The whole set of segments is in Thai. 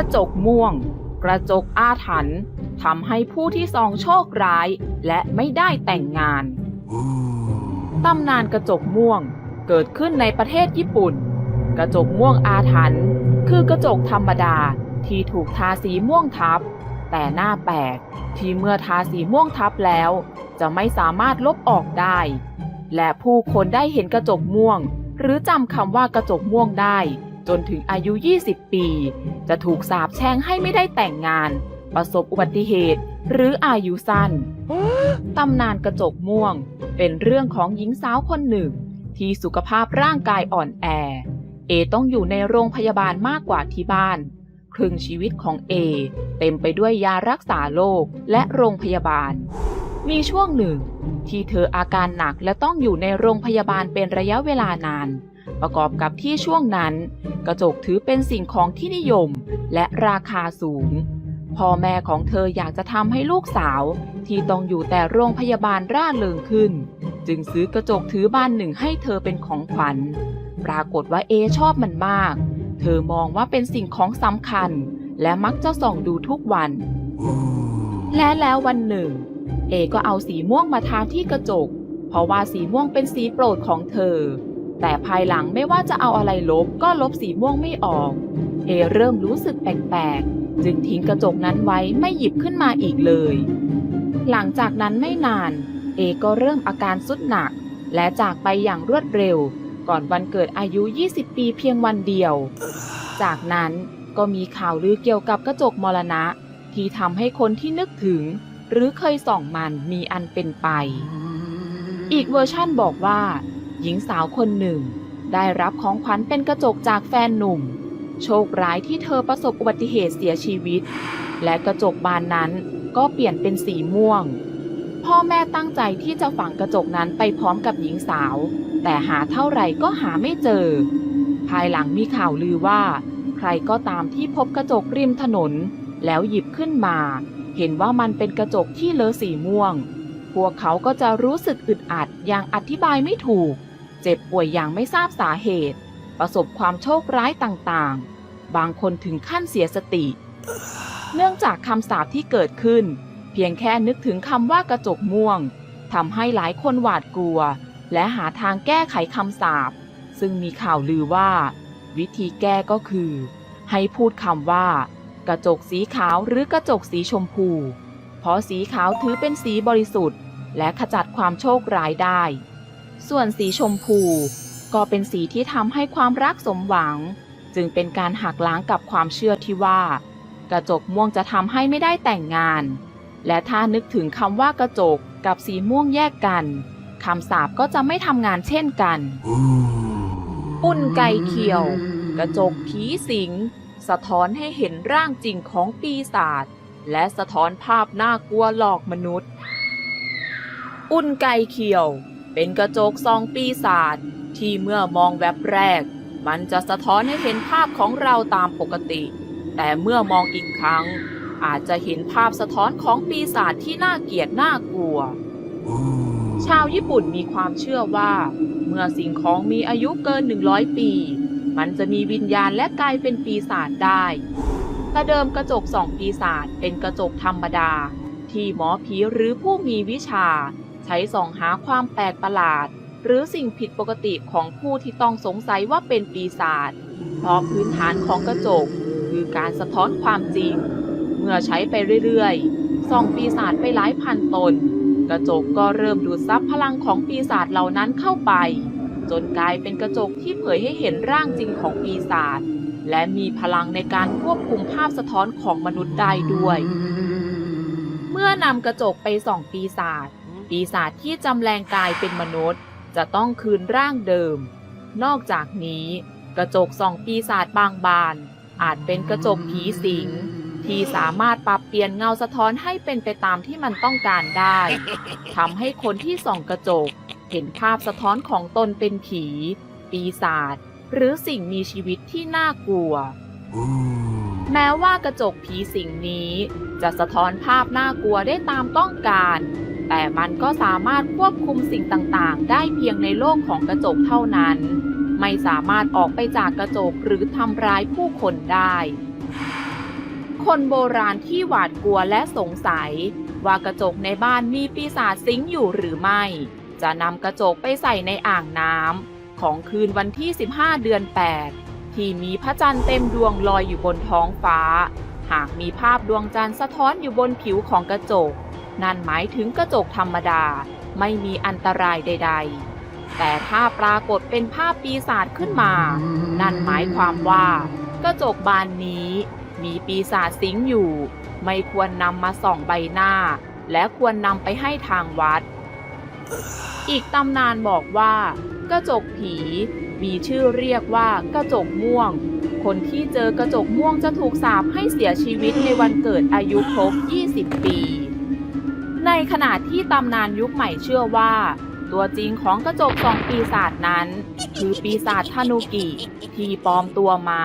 ระจกม่วง กระจกอาถรรพ์ทำให้ผู้ที่ส่องโชคร้ายและไม่ได้แต่งงาน ตำนานกระจกม่วงเกิดขึ้นในประเทศญี่ปุ่น กระจกม่วงอาถรรพ์คือกระจกธรรมดาที่ถูกทาสีม่วงทับ แต่หน้าแปลกที่เมื่อทาสีม่วงทับแล้ว จะไม่สามารถลบออกได้ และผู้คนได้เห็นกระจกม่วง หรือจำคำว่ากระจกม่วงได้ จนถึงอายุ 20 ปี จะถูกสาปแช่งให้ไม่ได้แต่งงาน ประสบอุบัติเหตุ หรืออายุสั้น ตำนานกระจกม่วง เป็นเรื่องของหญิงสาวคนหนึ่ง ที่สุขภาพร่างกายอ่อนแอ เอต้องอยู่ในโรงพยาบาลมากกว่าที่บ้าน ครึ่งชีวิตของเอ เต็มไปด้วยยารักษาโรคและโรงพยาบาล มีช่วงหนึ่ง ที่เธออาการหนักและต้องอยู่ในโรงพยาบาลเป็นระยะเวลานานประกอบกับที่ช่วงนั้น ระจกถือเป็นสิ่งของที่นิยมและราคาสูง พ่อแม่ของเธออยากจะทำให้ลูกสาว ที่ต้องอยู่แต่โรงพยาบาลร่าเริงขึ้น จึงซื้อกระจกถือบ้านหนึ่งให้เธอเป็นของขวัญ ปรากฏว่าเอชอบมันมาก เธอมองว่าเป็นสิ่งของสำคัญ และมักจะส่องดูทุกวัน และแล้ววันหนึ่ง เอก็เอาสีม่วงมาทาที่กระจก เพราะว่าสีม่วงเป็นสีโปรดของเธอ แต่ภายหลังไม่ว่าจะเอาอะไรลบก็ลบสีม่วงไม่ออก เอเริ่มรู้สึกแปลกๆ จึงทิ้งกระจกนั้นไว้ไม่หยิบขึ้นมาอีกเลย หลังจากนั้นไม่นาน เอก็เริ่มอาการสุดหนัก และจากไปอย่างรวดเร็ว ก่อนวันเกิดอายุ 20 ปีเพียงวันเดียว จากนั้นก็มีข่าวลือเกี่ยวกับกระจกมรณะ ที่ทำให้คนที่นึกถึง หรือเคยส่องมันมีอันเป็นไป อีกเวอร์ชั่นบอกว่า หญิงสาวคนหนึ่ง ได้รับของขวัญเป็นกระจกจากแฟนหนุ่ม โชคร้ายที่เธอประสบอุบัติเหตุเสียชีวิต และกระจกบานนั้นก็เปลี่ยนเป็นสีม่วง พ่อแม่ตั้งใจที่จะฝังกระจกนั้นไปพร้อมกับหญิงสาว แต่หาเท่าไหร่ก็หาไม่เจอ ภายหลังมีข่าวลือว่า ใครก็ตามที่พบกระจกริมถนน แล้วหยิบขึ้นมา เห็นว่ามันเป็นกระจกที่เลอะสีม่วงพวกเขาก็จะรู้สึกอึดอัดอย่างอธิบายไม่ถูก เจ็บป่วยอย่างไม่ทราบสาเหตุ ประสบความโชคร้ายต่างๆ บางคนถึงขั้นเสียสติ เนื่องจากคำสาปที่เกิดขึ้น เพียงแค่นึกถึงคำว่ากระจกม่วงทำให้หลายคนหวาดกลัว และหาทางแก้ไขคำสาปซึ่งมีข่าวลือว่า วิธีแก้ก็คือ ให้พูดคำว่า กระจกสีขาวหรือกระจกสีชมพู เพราะสีขาวถือเป็นสีบริสุทธิ์ และขจัดความโชคร้ายได้ ส่วนสีชมพู ก็เป็นสีที่ทำให้ความรักสมหวัง จึงเป็นการหักล้างกับความเชื่อที่ว่า กระจกม่วงจะทำให้ไม่ได้แต่งงาน และถ้านึกถึงคำว่ากระจกกับสีม่วงแยกกันคำสาปก็จะไม่ทำงานเช่นกันอุ่นไก่เขียว กระจกผีสิง สะท้อนให้เห็นร่างจริงของปีศาจและสะท้อนภาพน่ากลัวหลอกมนุษย์ อุ่นไก่เขียว เป็นกระจกซองปีศาจที่เมื่อมองแวบแรก มันจะสะท้อนให้เห็นภาพของเราตามปกติ แต่เมื่อมองอีกครั้ง อาจจะเห็นภาพสะท้อนของปีศาจที่น่าเกลียดน่ากลัว ชาวญี่ปุ่นมีความเชื่อว่า เมื่อสิ่งของมีอายุเกิน 100 ปี มันจะมีวิญญาณและกลายเป็นปีศาจได้แต่เดิมกระจกสองปีศาจเป็นกระจกธรรมดา ที่หมอผีหรือผู้มีวิชา ช้ส่องหาความแปลกประหลาด หรือสิ่งผิดปกติของผู้ที่ต้องสงสัยว่าเป็นปีศาจเพราะพื้นฐานของกระจกคือการสะท้อนความจริง เมื่อใช้ไปเรื่อยๆส่องปีศาจไปหลายพันตน กระจกก็เริ่มดูดซับพลังของปีศาจเหล่านั้นเข้าไป จนกลายเป็นกระจกที่เผยให้เห็นร่างจริงของปีศาจและมีพลังในการควบคุมภาพสะท้อนของมนุษย์ได้ด้วย เมื่อนำกระจกไปส่องปีศาจ ปีศาจที่จำแรงกายเป็นมนุษย์ จะต้องคืนร่างเดิม นอกจากนี้ กระจกส่องปีศาจบางบาน อาจเป็นกระจกผีสิง ที่สามารถปรับเปลี่ยนเงาสะท้อนให้เป็นไปตามที่มันต้องการได้ทำให้คนที่ส่องกระจก เห็นภาพสะท้อนของตนเป็นผี ปีศาจหรือสิ่งมีชีวิตที่น่ากลัว แม้ว่ากระจกผีสิงนี้ จะสะท้อนภาพน่ากลัวได้ตามต้องการ แต่มันก็สามารถควบคุมสิ่งต่างๆ ได้เพียงในโลกของกระจกเท่านั้น ไม่สามารถออกไปจากกระจกหรือทำร้ายผู้คนได้ คนโบราณที่หวาดกลัวและสงสัย ว่ากระจกในบ้านมีปีศาจสิงอยู่หรือไม่ จะนำกระจกไปใส่ในอ่างน้ำของคืนวันที่ 15 เดือน 8 ที่มีพระจันทร์เต็มดวงลอยอยู่บนท้องฟ้า หากมีภาพดวงจันทร์สะท้อนอยู่บนผิวของกระจก นั่นหมายถึงกระจกธรรมดาไม่มีอันตรายใด ๆ แต่ถ้าปรากฏเป็นภาพปีศาจขึ้นมา นั่นหมายความว่า กระจกบานนี้ มีปีศาจสิงอยู่ ไม่ควรนำมาส่องใบหน้า และควรนำไปให้ทางวัด อีกตำนานบอกว่า กระจกผีมีชื่อเรียกว่ากระจกม่วง คนที่เจอกระจกม่วงจะถูกสาปให้เสียชีวิตในวันเกิดอายุครบ 20 ปี ในขณะที่ตำนานยุคใหม่เชื่อว่า ตัวจริงของกระจกสองปีศาจนั้น คือปีศาจทานุกิที่ปลอมตัวมา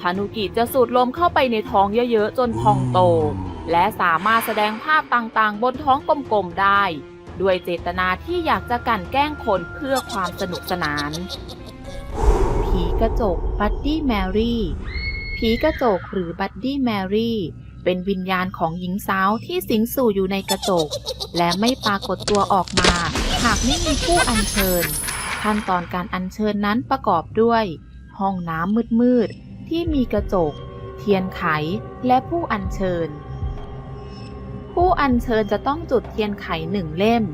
ทานุกิจะสูดลมเข้าไปในท้องเยอะๆ จนพองโต และสามารถแสดงภาพต่างๆ บนท้องกลมๆได้ ด้วยเจตนาที่อยากจะกลั่นแกล้งคนเพื่อความสนุกสนาน ผีกระจกบัดดี้แมรี่ผีกระจกหรือบัดดี้แมรี่ เป็นวิญญาณของหญิงสาวที่สิงสู่อยู่ในกระจก และไม่ปรากฏตัวออกมา หากไม่มีผู้อัญเชิญ ขั้นตอนการอัญเชิญนั้นประกอบด้วย ห้องน้ำมืดๆที่มีกระจก เทียนไขและผู้อัญเชิญ ผู้อัญเชิญจะต้องจุดเทียนไขหนึ่งเล่ม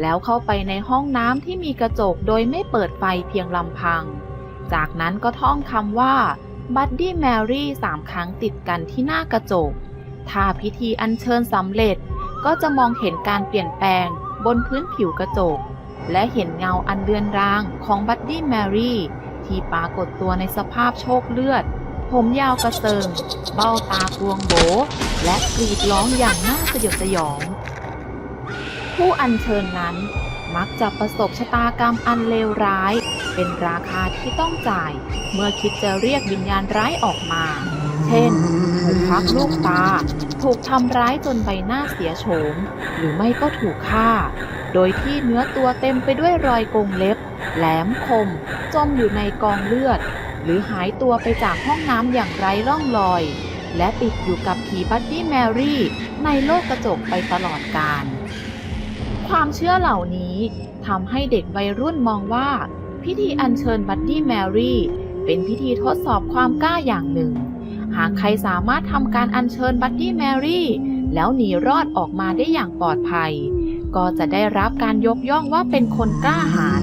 แล้วเข้าไปในห้องน้ำที่มีกระจกโดยไม่เปิดไฟเพียงลำพัง จากนั้นก็ท่องคำว่าบัดดี้แมรี่สามครั้งติดกันที่หน้ากระจก ถ้าพิธีอัญเชิญสำเร็จก็จะมองเห็นการเปลี่ยนแปลงบนพื้นผิวกระจก และเห็นเงาอันเลือนรางของบัดดี้แมรี่ ที่ปรากฏตัวในสภาพโชคเลือด ผมยาวกระเซิง เบ้าตากวงโบ และกรีดร้องอย่างน่าสยดสยอง ผู้อัญเชิญนั้นมักจะประสบชะตากรรมอันเลวร้าย เป็นราคาที่ต้องจ่าย เมื่อคิดจะเรียกวิญญาณร้ายออกมา เช่น ถูกพักลูกตา ถูกทำร้ายจนใบหน้าเสียโฉม หรือไม่ก็ถูกฆ่า โดยที่เนื้อตัวเต็มไปด้วยรอยกงเล็บ แหลมคม จมอยู่ในกองเลือด หรือหายตัวไปจากห้องน้ำอย่างไร้ร่องรอย และติดอยู่กับผีบัดดี้แมรี่ ในโลกกระจกไปตลอดกาลความเชื่อเหล่านี้ทำให้เด็กวัยรุ่นมองว่า พิธีอัญเชิญบัดดี้แมรี่เป็นพิธีทดสอบความกล้าอย่างหนึ่ง หากใครสามารถทำการอัญเชิญบัตตี้แมรี่ แล้วหนีรอดออกมาได้อย่างปลอดภัย ก็จะได้รับการยกย่องว่าเป็นคนกล้าหาญ